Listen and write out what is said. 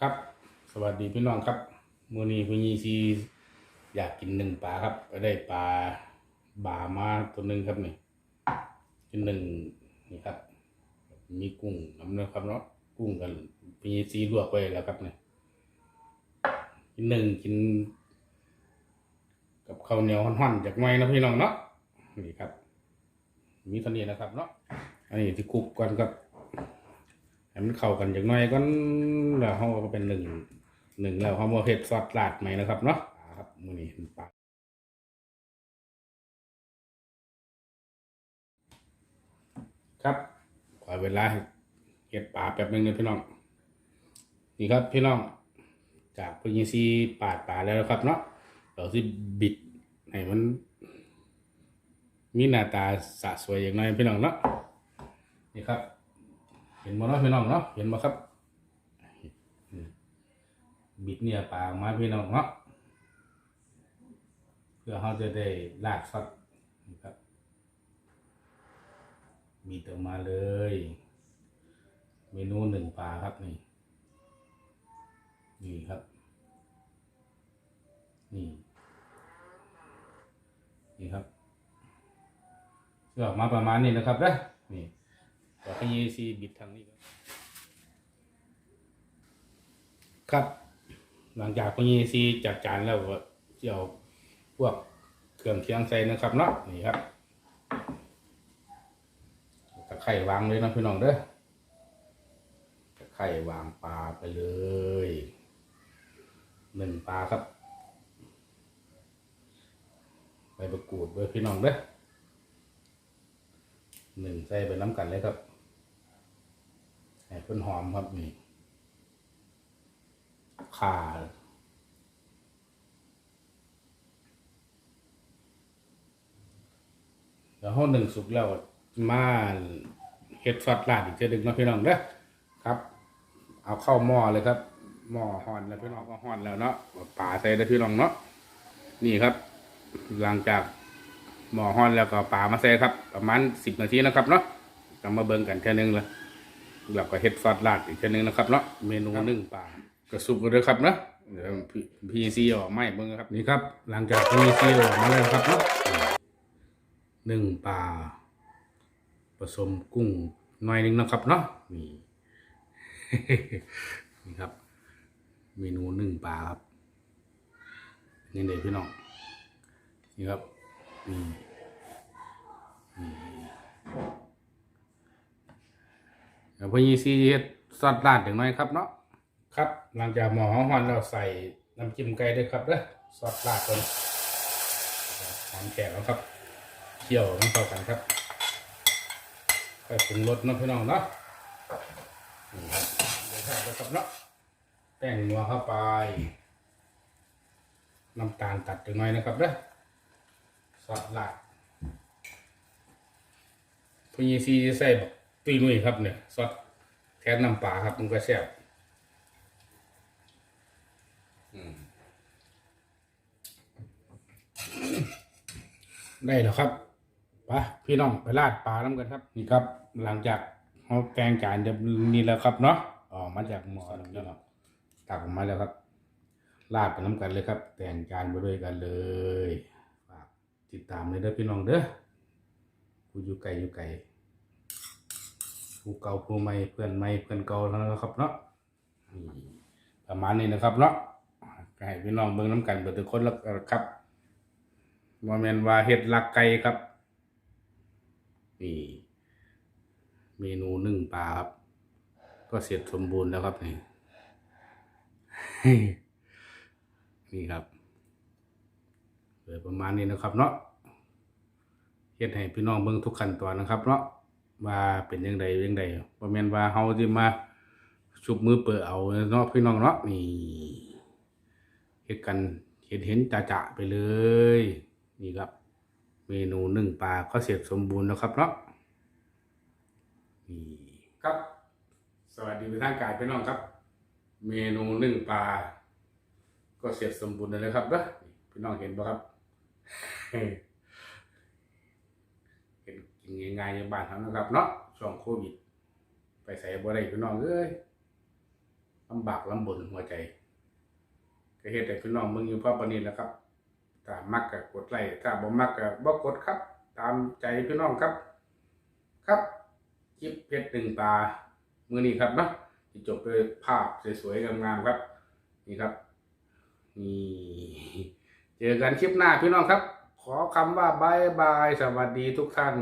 ครับ สวัสดีพี่น้องครับมือนี้พี่ยีซีอยากกินหนึ่งปลาครับก็ได้ปลาบามาตัวหนึ่งครับนี่กินหนึ่งนี่ครับ มีกุ้งน้ำนะครับเนาะกุ้งกันพี่ยีซีลวกไว้แล้วครับนี่กินหนึ่งกิน กับข้าวเหนียวห่อนๆจากไม้นะพี่น้องเนาะนี่ครับ มีเท่านี้นะครับเนาะอันนี้ที่คลุกก่อนครับ ให้มันเข้ากันอย่างน้อยก็แล้วเขาก็เป็นหนึ่งหนึ่งแล้วเขามเผ็ดซอสลาดใหมนะครับเนาะครับมือนี้ปลาครับขอเวลาเห็ดปลาแป๊บนึงนะพี่น้อง นี่ครับพี่น้อง จากพญิซีปาดปลาแล้วนะครับเนาะเราสิบิดให้มัน มีหน้าตาสะสวยอย่างน้อยพี่น้องเนาะนี่ครับ เห็นบ่เนาะพี่น้องเนาะเห็นบ่ครับบิดเนี่ยปลาออกมาพี่น้องเนาะเพื่อเขาจะได้ลาดฟักนี่ครับบิดออกมาเลย เมนูหนึ่งปลาครับนี่นี่ครับ นี่ นี่ครับก็ออกมาประมาณนี้นะครับนะนี่ ต่อขยี้ซีบิดทางนี้ครับครับ หลังจากขยี้ซีจัดจานแล้วก็จะเอาพวกเครื่องเคียงใส่นะครับเนาะนี่ครับตะไคร่วางเลยนะพี่น้องเด้อตะไคร่วางปลาไปเลยหนึ่งปลาครับใบประกูดด้วยพี่น้องเด้อหนึ่งใส่ไปน้ำกันเลยครับ ให้เพิ่นหอมครับนี่ข่าแล้วห้องหนึ่งสุกแล้วมาเฮ็ดซอสราดอีกเทีนึงเนาะพี่น้องเด้อครับ เอาเข้าหม้อเลยครับหม้อห่อนแล้วพี่น้องก็ห่อนแล้วเนาะป่าใส่ได้พี่น้องเนาะนี่ครับ หลังจากหม้อห่อนแล้วก็ป่ามาใส่ครับ ประมาณสิบนาทีนะครับเนาะกลับมาเบิ่งกันเท่นึงเลย แล้วก็เฮ็ดซอสราดอีกเทีนึงนะครับเนาะเมนูนึ่งปลากระสุกกันเลยครับเนาะเดี๋ยวพีซีออกไม่เบิ่งครับนี่ครับ หลังจากพีซีออกมาแล้วครับเนาะหนึ่งปลาผสมกุ้งหน่อยหนึงนะครับเนาะนี่นี่ครับ เมนูหนึ่งปลาครับนี่เด็กพี่น้องนี่ครับนี่นี่ ดี๋ยวพอยีซีเฮ็ดซอสราดอย่างน้อยครับเนาะครับ หลังจากหมอหอนเราใส่น้ำจิ้มไก่ด้วยครับเด้อซอสราดก่อนหอมแขกแล้วครับเคี่ยวน้ำเข้ากันครับค่อยปรุงรสนะพี่น้องเนาะนี่ครับเดี๋ยวใส่ไปครับเนาะแป้งนัวเข้าไปน้ำตาลตัดอย่างน้อยนะครับเด้อซอสราดพญีซีใส่บัก ตุยนุ้ยครับเนี่ยซอสแทนน้ำปลาครับมันก็แซ่บได้แล้วครับไปพี่น้องไปลาดปลาน้ำกันครับ นี่ครับ หลังจากเขาแกงจานเดี๋ยวนี้แล้วครับเนาะออกมาจากหม้อแล้วพี่น้องตักออกมาแล้วครับลาดไปน้ำกันเลยครับ แต่งจานไปด้วยกันเลยฝากติดตามเลยเด้อพี่น้องเด้อผู้อยู่ไกลอยู่ไกล ผู้เก่าผู้ใหม่เพื่อนใหม่เพื่อนเก่าแล้วนะครับเนาะประมาณนี้นะครับเนาะก็ให้พี่น้องเบิ่งน้ำกันเบิดทุกคนแล้วครับว่าแมนว่าเฮ็ดลักไก่ครับนี่เมนูนึ่งปลาครับ ก็เสร็จสมบูรณ์แล้วครับนี่นี่ครับเปิดประมาณนี้นะครับเนาะเฮ็ดให้พี่น้องเบิ่งทุกขั้นตอนนะครับเนาะ ว่าเป็นยังไงยังไงบ่แม่นว่าเฮาสิมาชุบมือเปิดเอาเนาะพี่น้องเนาะนี่เฮ็ดกันเห็นเห็นจะๆไปเลย นี่ครับ เมนูนึ่งปลาก็เสร็จสมบูรณ์แล้วครับเนาะนี่ครับ สวัสดีเป็นทางการพี่น้องครับ เมนูนึ่งปลาก็เสร็จสมบูรณ์แล้วครับเด้อพี่น้องเห็นบ่ครับ กินง่ายๆในบ้านเขานะครับ เนาะช่วงโควิด ไปใส่บ่ได้พี่น้องเอ้ยลำบากลำบนหัวใจก็เฮ็ดให้พี่น้องมึงอยู่เพราะปานนี้แหล้วครับถ้ามักก็กดไลค์ถ้าบ่มักก็บ่กดครับ ตามใจพี่น้องครับ ครับคลิปเพชรตึงตามือนี้ครับเนาะที่จบด้วยภาพสวยๆงามๆครับ นี่ครับนี่เจอกันคลิปหน้าพี่น้องครับ ขอคำว่าบายบาย สวัสดีทุกท่าน